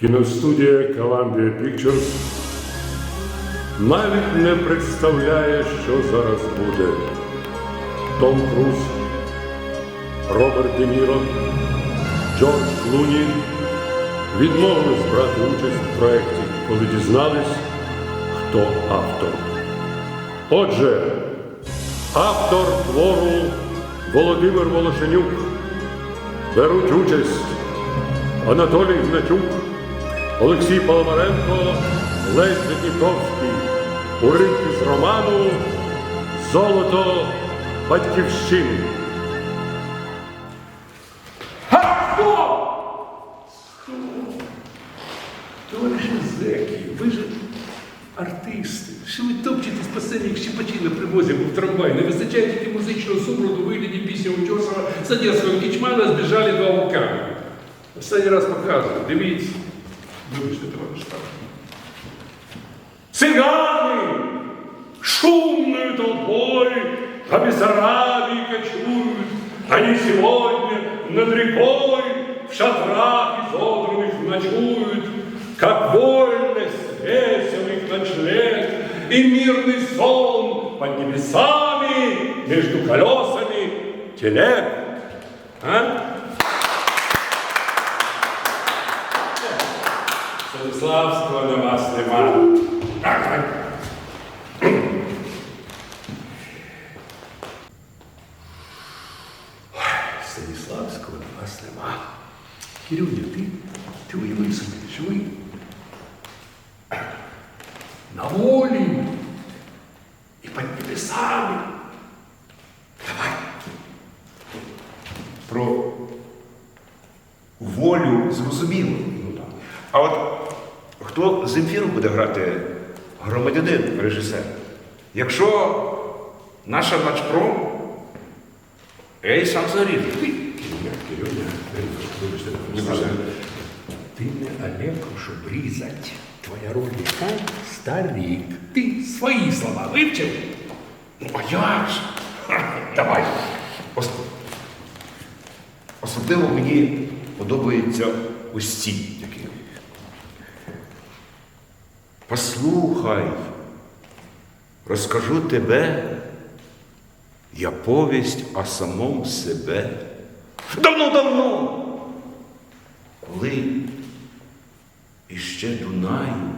Кіностудія Columbia Pictures навіть не представляє, що зараз буде. Том Круз, Роберт Де Ніро, Джордж Клуні відмовились брати участь в проєкті, коли дізнались, хто автор. Отже, автор твору Володимир Волошенюк беруть участь Анатолій Гнатюк, Олексій Паламаренко, Лесь Дніпровський, уривки з роману Золото Батьківщини. Товариші зеки, ви ж артисти. Що ви топчетесь по сцені, як щепачі на привозі в трамвай? Не вистачає тільки музичного супроводу вигляді пісні Утьосова з Кічмана збіжали два вулкани. Останній раз показую. Дивіться. Вибачте, товариш так. Цыганы шумной толпой по Бессарабии кочуют. Они сегодня над рекой в шатрах изодранных ночуют, как вольность, веселых ночлег и мирный сон под небесами между колесами телег. А? Станиславського на вас нема. Станіславського на вас нема. Кирюня, ти, ти уяви собі, ви на волі і під небесами. Давай. Про волю зрозуміло. Ну. А от хто Земфіру буде грати громадянин, режисер? Якщо наша сам зарів. Кирюня, Кирюня, вибачте, вибачте. Ти не Олег, щоб різать. Твоя роль яка старик. Ти свої слова вивчив? Ну, а як ж? Давай. Ос- Особливо мені подобаються ось ці Послухай, розкажу тебе, я повість о самому себе. Давно-давно, коли іще Дунаю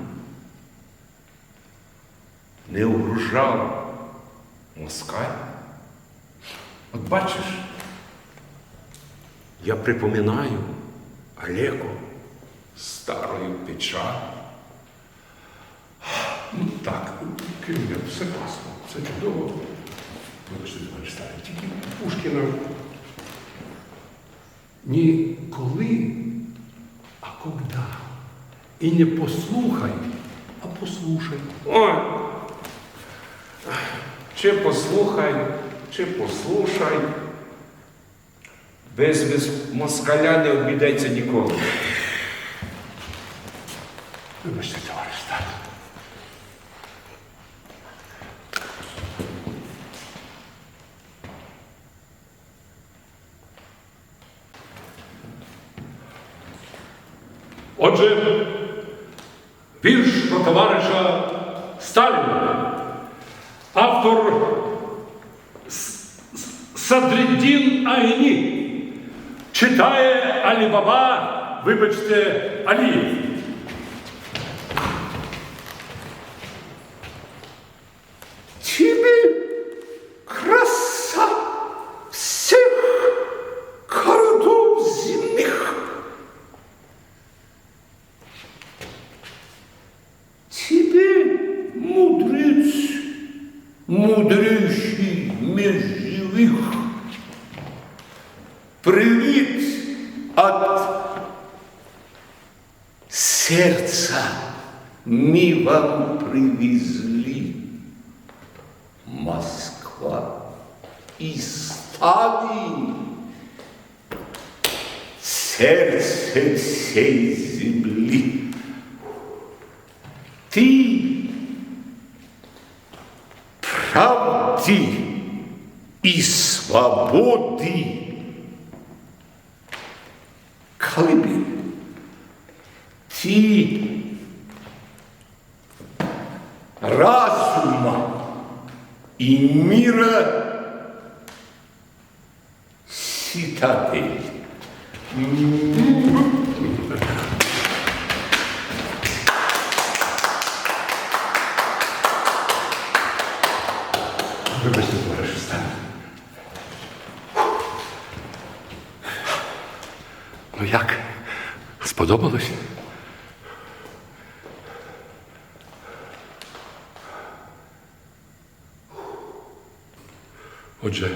не угрожав Москаль. От бачиш, я припоминаю Олеко старою печаль. Ну так, Кирюня, все класно, все чудово. Вибачте, старий. Тільки Пушкіна не коли, а когда. І не послухай, а послушай. Ой. Чи послухай, чи послушай. Без, без москаля не обійдеться ніколи. Вибачте, товариш старий. Отже, вірш про товариша Сталіна. Автор С- С- Айні. Читає Алібаба, вибачте, Алієв. живых, привет от сердца мы вам привезли. Москва и Сталин, сердце всей земли. Ты правды И свободы колыбель. Ти разума и мира цитадель. Вибачте, як? Сподобалось? Отже,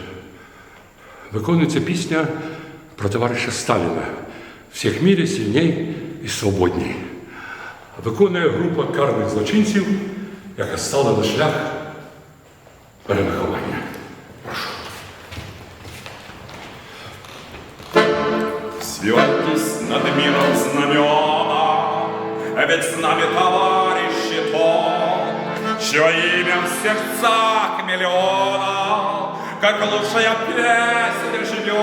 виконується пісня про товариша Сталіна. Всіх мірі сильній і свободній. Виконує група карних злочинців, яка стала на шлях перевиховання. Ведь с нами товарищи то, Чье имя в сердцах миллионов, Как лучшая песня живет.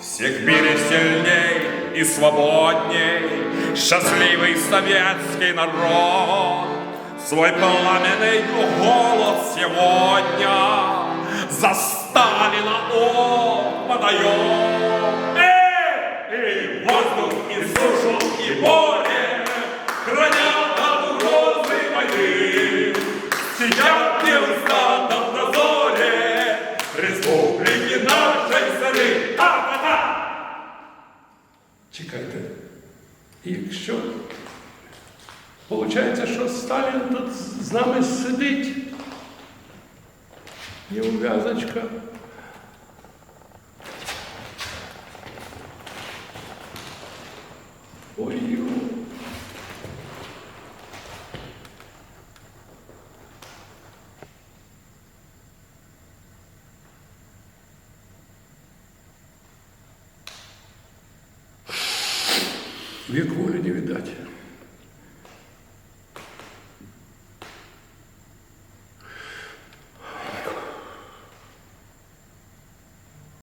Всех в мире сильней и свободней, Счастливый советский народ, Свой пламенный голос сегодня За Сталина он подает. Чекайте. Якщо виходить, що Сталін тут з нами сидить, неув'язочка. Ой-ой. Век волі не видать.